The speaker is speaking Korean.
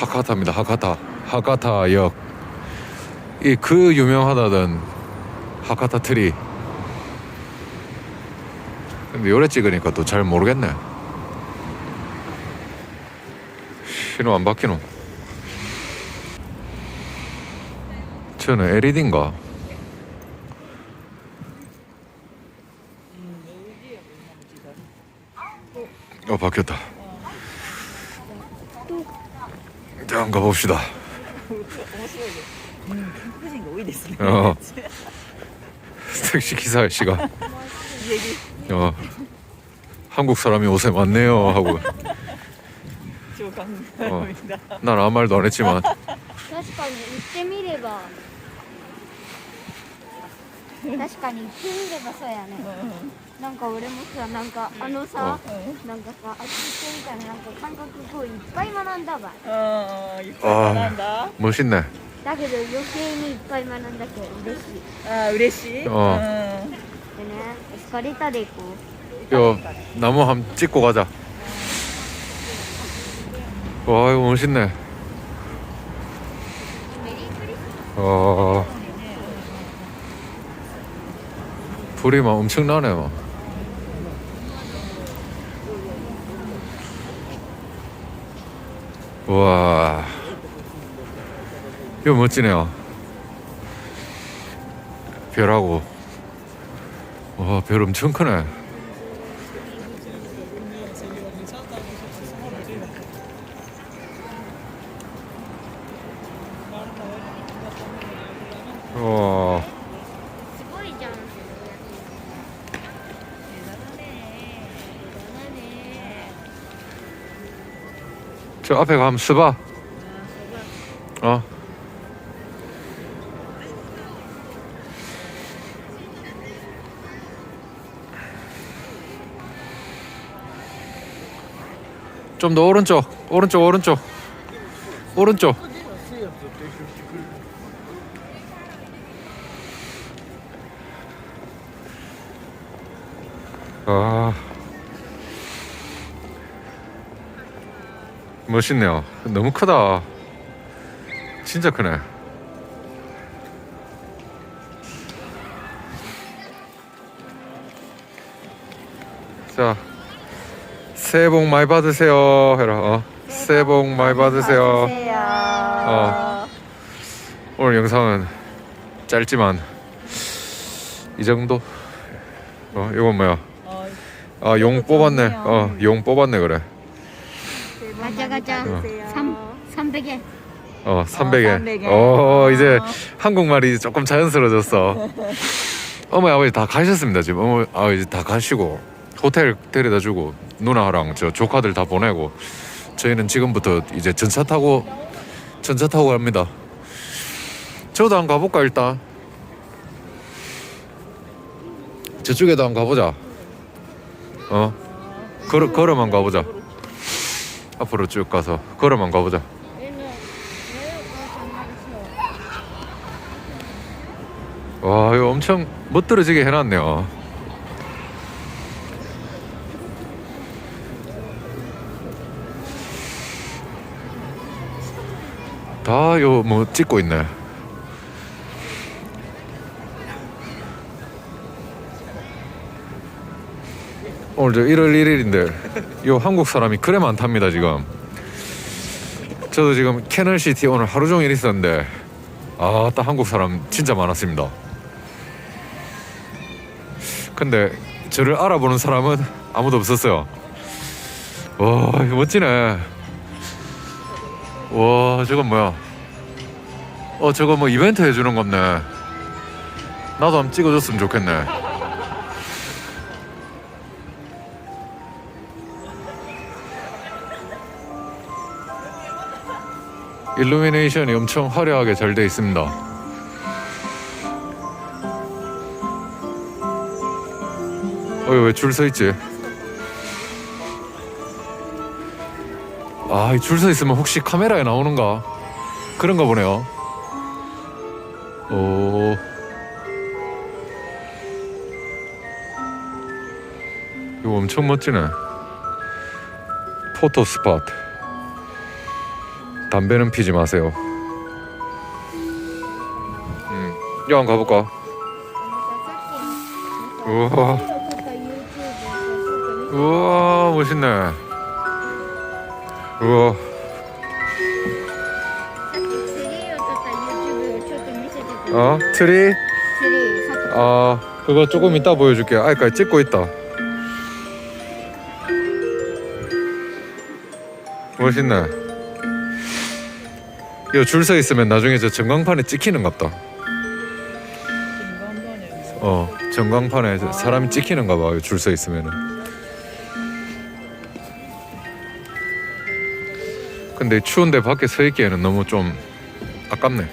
하카타입니다. 하카타. 하카타 역. 이 그 유명하다던 하카타 트리. 근데 요래 찍으니까 또 잘 모르겠네. 신호 안 바뀌노? 저는 LED인가? 어 바뀌었다. 자, 한번 가봅시다. 個人が多いですね。 어. 택시 기사 아저씨가 어, 한국 사람이 옷에 많네요 하고 長官 어. みんな。 난 아무 말도 안 했지만 確かに行ってみれば 確かに言ってみばそうやね、うん、なんか俺もさなんかあのさ、うん、なんかさあっち行みたいななんか韓国語いっぱい学んだわ。ああいっぱい学んだ。もしんなだけど余計にいっぱい学んだけど嬉しい。ああ嬉しい？うん。でねエスカレーターで行こう。よ나무함찍고가자와이거いね。ああ 불이 막 엄청나네 막. 와. 이거 멋지네요. 별하고. 와, 별 엄청 크네. 와. 저 앞에 가면 스바. 어. 좀 더 오른쪽, 오른쪽, 오른쪽, 오른쪽. 아. 멋있네요. 너무 크다. 진짜 크네. 자, 새해 복 많이 받으세요. 해라. 어. 새해 복 많이 받으세요. 어. 오늘 영상은 짧지만 이 정도. 어, 이건 뭐야? あ 아, 용 뽑았네. 어, 용 뽑았네 그래. 가자 가자. 어. 삼 300에. 어, 300에. 300에. 어, 어, 이제 어. 한국말이 조금 자연스러워졌어. 어머니 아버지 다 가셨습니다 지금. 어머 아 이제 다 가시고 호텔 데려다 주고 누나랑 저 조카들 다 보내고 저희는 지금부터 이제 전차 타고 전차 타고 갑니다. 저도 한번 가볼까 일단. 저쪽에도 한번 가보자. 어, 걸어 걸어만 가보자. 앞으로 쭉 가서 걸어만 가보자. 와 이거 엄청 멋들어지게 해놨네요. 다 요 뭐 찍고 있네. 오늘 저 1월 1일인데 요 한국 사람이 그래 많답니다 지금. 저도 지금 캐널시티 오늘 하루 종일 있었는데 아, 딱 한국 사람 진짜 많았습니다. 근데 저를 알아보는 사람은 아무도 없었어요. 와, 멋지네. 와, 저건 뭐야? 어, 저거 뭐 이벤트 해주는 건데. 나도 한번 찍어줬으면 좋겠네. 일루미네이션이 엄청 화려하게 잘 돼 있습니다. 어, 왜줄 서 있지? 아, 줄 서 있으면 혹시 카메라에 나오는가? 그런가 보네요. 오. 이거 엄청 멋지네. 포토 스팟. 담배는 피지 마세요. 음, 야, 한번 가볼까? 우와, 우와, 멋있네. 우와. 어, 트리? 아, 그거 조금 이따 보여줄게. 아까 그러니까 찍고 있다. 멋있네. 이거 줄 서 있으면 나중에 저 전광판에 찍히는. 인간반에 어 전광판에 저 사람이 찍히는가 봐. 줄 서 있으면은. 근데 추운데 밖에 서 있기에는 너무 좀 아깝네.